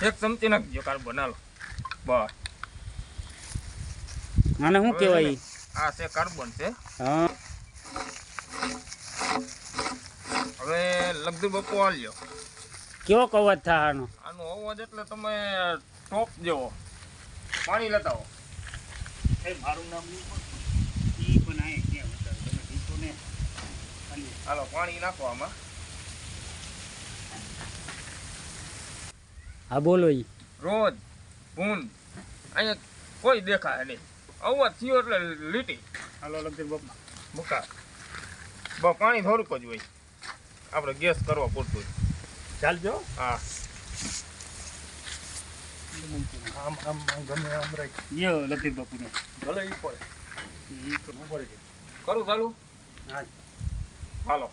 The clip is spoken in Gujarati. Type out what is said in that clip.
એક ચમચી નાખજો કાર્બન હાલો બસ. આને શું કહેવાય? આ છે કાર્બન છે. હા. હવે લગભગ બપો આલ્યો કેવો કવાજ થાય આનો? આનો અવાજ એટલે તમે ટોપ જેવો. પાણી લેતા હો. એ મારું નામ ઈ પણ આય ઉતાર તમે દીકો ને. હાલો પાણી નાખો આમાં. હા બોલો ઈ. રોજ ભૂન અહીંયા કોઈ દેખાય નહીં. અવાજ થયો એટલે લીટી. હાલો લગતી બાપા મૂકા બહુ પાણી થોડુંક જ હોય. આપણે ગેસ કરવા પૂરતું ચાલજો. હા. આમ આમ આમ ગમે આમ રાખ. યો લગતી બાપુ ને ભલે ઈ પડે. કરું ચાલુ? હા. હાલો.